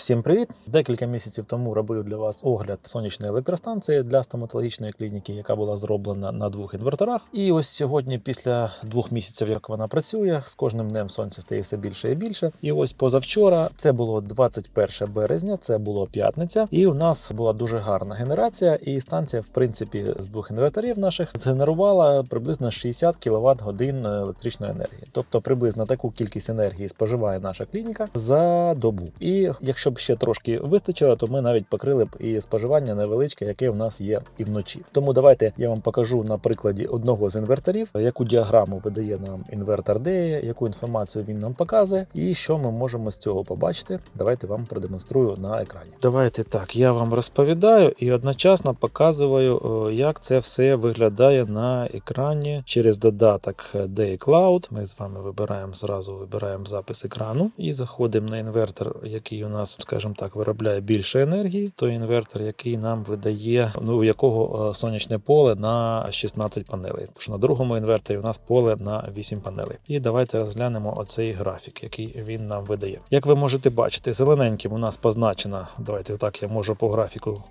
Всім привіт! Декілька місяців тому робив для вас огляд сонячної електростанції для стоматологічної клініки, яка була зроблена на двох інверторах. І ось сьогодні, після двох місяців, як вона працює, з кожним днем сонця стає все більше і більше. І ось позавчора це було 21 березня, це було п'ятниця, і у нас була дуже гарна генерація. І станція, в принципі, з двох інверторів наших згенерувала приблизно 60 кВт годин електричної енергії. Тобто приблизно таку кількість енергії споживає наша клініка за добу. І якщо б ще трошки вистачило, то ми навіть покрили б і споживання невеличке, яке в нас є і вночі. Тому давайте я вам покажу на прикладі одного з інверторів, яку діаграму видає нам інвертор DEA, яку інформацію він нам показує, і що ми можемо з цього побачити. Давайте вам продемонструю на екрані. Давайте так, я вам розповідаю і одночасно показую, як це все виглядає на екрані через додаток DEA Cloud. Ми з вами вибираємо зразу вибираємо запис екрану і заходимо на інвертор, який у нас, скажімо так, виробляє більше енергії. Той інвертор, який нам видає, ну у якого е, сонячне поле на 16 панелей. Тому що на другому інверторі у нас поле на 8 панелей. І давайте розглянемо оцей графік, який він нам видає. Як ви можете бачити, зелененьким у нас позначено. Давайте отак я можу по графіку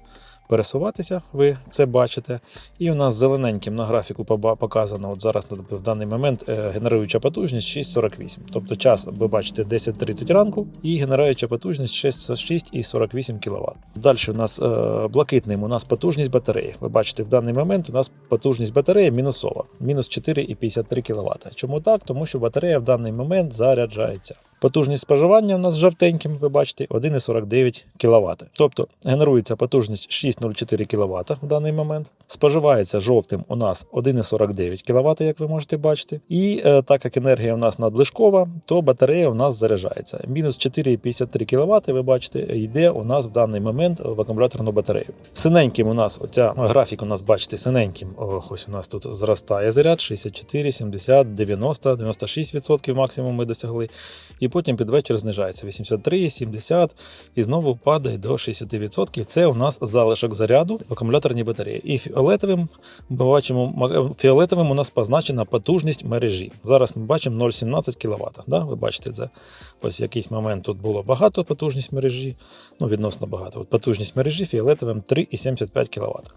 пересуватися, ви це бачите. І у нас зелененьким на графіку показано, от зараз в даний момент е, генеруюча потужність 6,48. Тобто час ви бачите 10.30 ранку і генеруюча потужність 6,48 кВт. Далі у нас е, блакитним у нас потужність батареї. Ви бачите, в даний момент у нас потужність батареї мінусова, мінус 4,53 кВт. Чому так? Тому що батарея в даний момент заряджається. Потужність споживання у нас жовтеньким, ви бачите, 1,49 кВт. Тобто генерується потужність 6,04 кВт в даний момент. Споживається жовтим у нас 1,49 кВт, як ви можете бачити. І е, так як енергія у нас надлишкова, то батарея у нас заряджається. Мінус 4,53 кВт, ви бачите, йде у нас в даний момент в акумуляторну батарею. Синеньким у нас оця графік у нас, бачите, синеньким. Ось у нас тут зростає заряд 64, 70, 90, 96% максимум ми досягли. І потім під вечір знижається 83, 70 і знову падає до 60%. Це у нас залишок заряду в акумуляторній батареї. І фіолетовим ми бачимо фіолетовим у нас позначена потужність мережі. Зараз ми бачимо 0,17 кВт. Да? Ви бачите це. Ось якийсь момент тут було багато потужність мережі, ну відносно багато. От потужність мережі фіолетовим 3,75 кВт.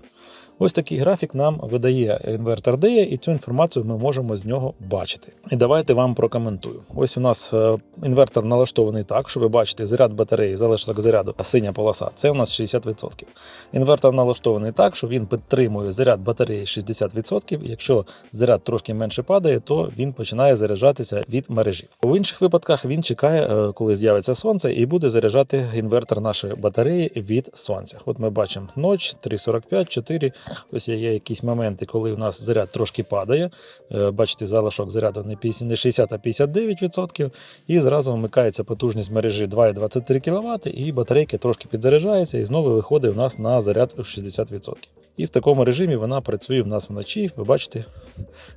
Ось такий графік нам видає інвертор DEA, і цю інформацію ми можемо з нього бачити. І давайте вам прокоментую. Ось у нас е, інвертор налаштований так, що ви бачите заряд батареї, залишок заряду, синя полоса це у нас 60%. Інвертор налаштований так, що він підтримує заряд батареї 60%. Якщо заряд трошки менше падає, то він починає заряджатися від мережі. У інших випадках він чекає, е, коли з'явиться сонце, і буде заряджати інвертор нашої батареї від сонця. От ми бачимо ніч 3,45, 4. Ось є якісь моменти, коли у нас заряд трошки падає. Е, Бачите, залишок заряду не 60, а 59%. І зразу вмикається потужність мережі 2,23 кВт, і батарейка трошки підзаряджається, і знову виходить у нас на заряд в 60%. І в такому режимі вона працює в нас вночі. Ви бачите,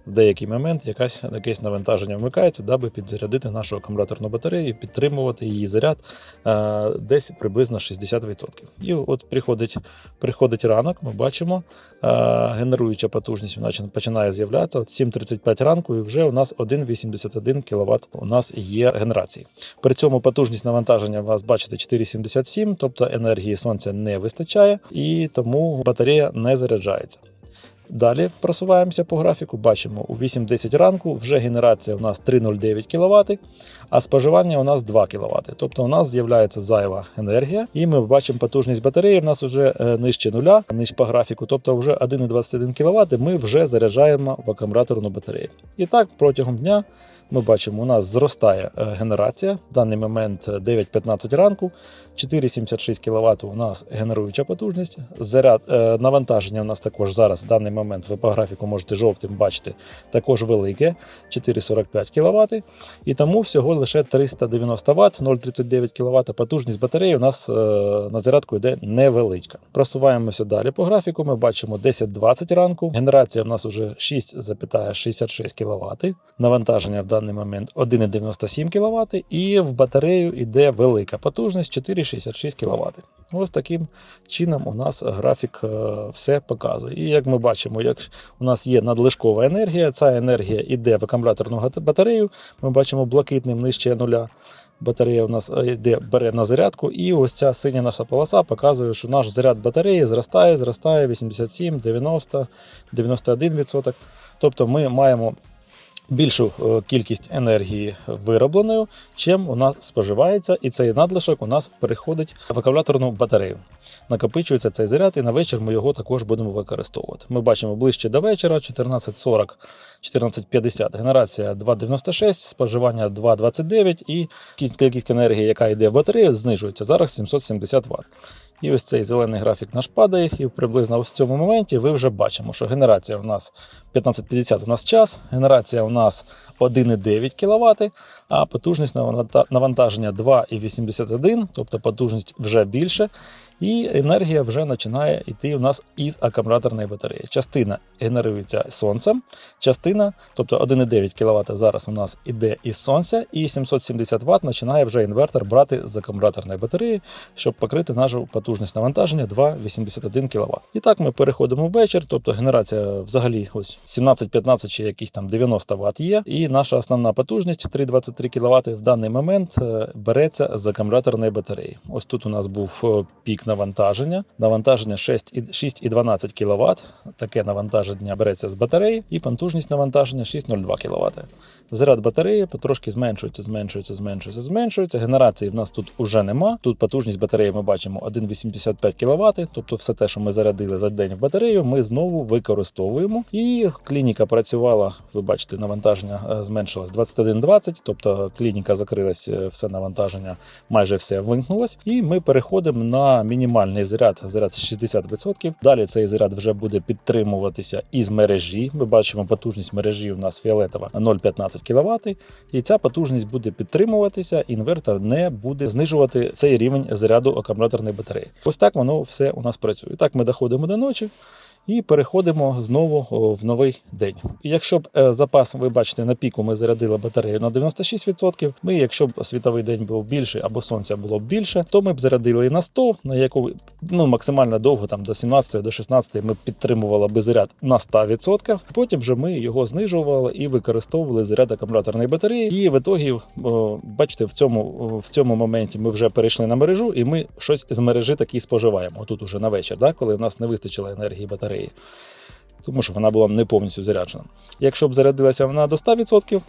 в деякий момент якась, якесь навантаження вмикається, даби підзарядити нашу акумуляторну батарею підтримувати її заряд е, десь приблизно 60%. І от приходить, приходить ранок, ми бачимо, генеруюча потужність починає з'являтися. От 7.35 ранку, і вже у нас 1,81 кВт у нас є генерації. При цьому потужність навантаження у вас бачите 4,77, тобто енергії сонця не вистачає, і тому батарея не заряджається. Далі просуваємося по графіку. Бачимо, у 8.10 ранку вже генерація у нас 3,09 кВт, а споживання у нас 2 кВт. Тобто у нас з'являється зайва енергія, і ми бачимо потужність батареї. У нас вже е, нижче нуля, нижче по графіку, тобто вже 1,21 кВт ми вже заряджаємо в акумуляторну батарею. І так протягом дня ми бачимо, у нас зростає е, генерація. В даний момент е, 9.15 ранку, 4,76 кВт у нас генеруюча потужність. Заряд е, навантаження у нас також зараз в даний момент ви по графіку можете жовтим бачити також велике 4,45 кВт. І тому всього лише 390 Вт, 0,39 кВт потужність батареї у нас е, на зарядку йде невеличка. Просуваємося далі по графіку. Ми бачимо 10.20 ранку. Генерація в нас уже 6,66 кВт. Навантаження в даний момент 1,97 кВт. І в батарею йде велика потужність 4,66 кВт. Ось таким чином у нас графік е, все показує. І як ми бачимо, як у нас є надлишкова енергія, ця енергія йде в акумуляторну батарею. Ми бачимо блакитним нижче нуля. Батарея у нас е, йде, бере на зарядку, і ось ця синя наша полоса показує, що наш заряд батареї зростає, зростає 87, 90, 91%. Тобто ми маємо більшу е, кількість енергії виробленою, чим у нас споживається, і цей надлишок у нас переходить в акумуляторну батарею. Накопичується цей заряд, і на вечір ми його також будемо використовувати. Ми бачимо ближче до вечора 14.40, 14.50, генерація 2.96, споживання 2.29 і кількість енергії, яка йде в батарею, знижується зараз 770 Вт. І ось цей зелений графік наш падає, і приблизно в цьому моменті ви вже бачимо, що генерація у нас 1550 у нас час, генерація у нас 1,9 кВт, а потужність навантаження 2,81, тобто потужність вже більше. І енергія вже починає йти у нас із акумуляторної батареї. Частина генерується сонцем, частина, тобто 1,9 кВт зараз у нас іде із сонця, і 770 Вт починає вже інвертор брати з акумуляторної батареї, щоб покрити нашу потужність навантаження 2,81 кВт. І так ми переходимо в вечір, тобто генерація взагалі ось 17-15 чи якісь там 90 Вт є. І наша основна потужність 3,23 кВт в даний момент е, береться з акумуляторної батареї. Ось тут у нас був е, пік навантаження, навантаження 6,12 кВт. Таке навантаження береться з батареї, і потужність навантаження 6,02 кВт. Заряд батареї потрошки зменшується, зменшується, зменшується, зменшується. Генерації в нас тут уже нема. Тут потужність батареї ми бачимо 1,85 кВт, тобто все те, що ми зарядили за день в батарею, ми знову використовуємо. І клініка працювала. Ви бачите, навантаження е, зменшилось 21,20, тобто клініка закрилась, е, все навантаження майже все вимкнулось. І ми переходимо на мінімальний заряд, заряд 60%. Далі цей заряд вже буде підтримуватися із мережі. Ми бачимо потужність мережі у нас фіолетова 0,15 кВт. І ця потужність буде підтримуватися. Інвертор не буде знижувати цей рівень заряду акумуляторної батареї. Ось так воно все у нас працює. Так ми доходимо до ночі. І переходимо знову в новий день. Якщо б е, запас, ви бачите, на піку ми зарядили батарею на 96%, ми, якщо б світовий день був більший або сонця було б більше, то ми б зарядили на 100, на яку ну, максимально довго, там до 17 до 16 ми підтримували би заряд на 100%. Потім вже ми його знижували і використовували заряд акумуляторної батареї. І в ітогі, бачите, в цьому, в цьому моменті ми вже перейшли на мережу, і ми щось з мережі таки споживаємо. Тут уже на вечір, да, коли в нас не вистачило енергії батареї тому що вона була не повністю заряджена. Якщо б зарядилася вона до 100%,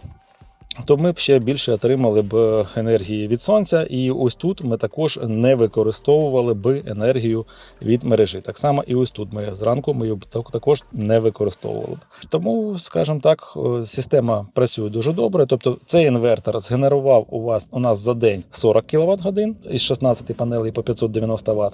то ми б ще більше отримали б енергії від сонця, і ось тут ми також не використовували б енергію від мережі. Так само і ось тут ми зранку ми її також не використовували б. Тому, скажімо так, система працює дуже добре. Тобто цей інвертор згенерував у вас у нас за день 40 кВт годин із 16 панелей по 590 Вт.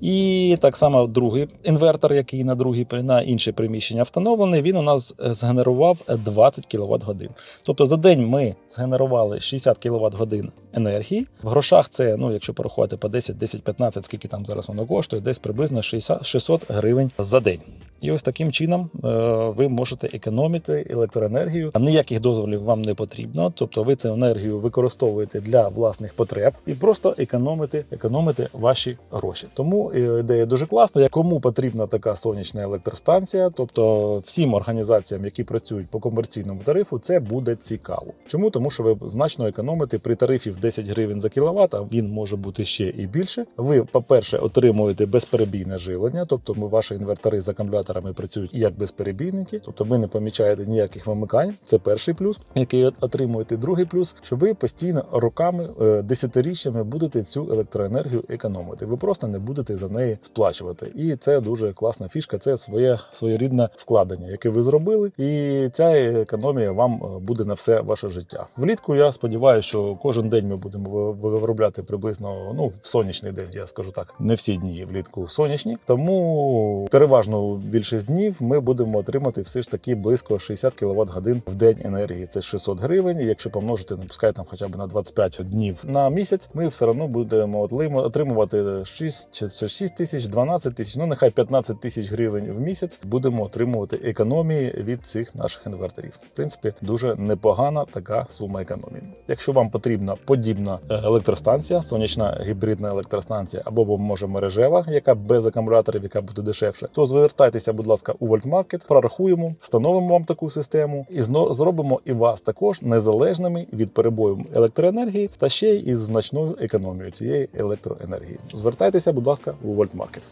І так само другий інвертор, який на другий на інше приміщення встановлений, він у нас е, згенерував 20 кВт годин. Тобто за день ми згенерували 60 кВт годин енергії. В грошах це, ну якщо порахувати по 10, 10, 15, скільки там зараз воно коштує, десь приблизно 60, 600 гривень за день. І ось таким чином е, ви можете економити електроенергію. А ніяких дозволів вам не потрібно. Тобто ви цю енергію використовуєте для власних потреб і просто економите, економите ваші гроші. Тому ідея дуже класна. Кому потрібна така сонячна електростанція, тобто всім організаціям, які працюють по комерційному тарифу, це буде цікаво. Чому? Тому що ви значно економите при тарифі в 10 гривень за кіловат, а він може бути ще і більше. Ви, по-перше, отримуєте безперебійне живлення, тобто ваші інвертори з акумуляторами працюють як безперебійники, тобто ви не помічаєте ніяких вимикань. Це перший плюс, який отримуєте. Другий плюс, що ви постійно роками, е, десятиріччями будете цю електроенергію економити. Ви просто не будете за неї сплачувати. І це дуже класна фішка. Це своє своєрідне вкладення, яке ви зробили, і ця економія вам е, буде на все ваше життя. Влітку я сподіваюся, що кожен день ми будемо ви- ви- виробляти приблизно ну в сонячний день. Я скажу так, не всі дні влітку сонячні. Тому переважно більшість днів ми будемо отримати все ж таки близько 60 кВт годин в день енергії. Це 600 гривень. Якщо помножити, не пускай там хоча б на 25 днів на місяць, ми все одно будемо отримувати 6, чи це 6 тисяч, 12 тисяч, ну нехай 15 тисяч гривень в місяць. Будемо отримувати економії від цих наших інверторів. В принципі, дуже непогана така сума економії. Якщо вам потрібна подібна е, електростанція, сонячна гібридна електростанція, або може мережева, яка без акумуляторів, яка буде дешевше, то звертайтеся, будь ласка, у Вольтмаркет, прорахуємо, встановимо вам таку систему і зробимо і вас також незалежними від перебою електроенергії та ще й із значною економією цієї електроенергії. Звертайтеся, будь ласка, у Вольтмаркет.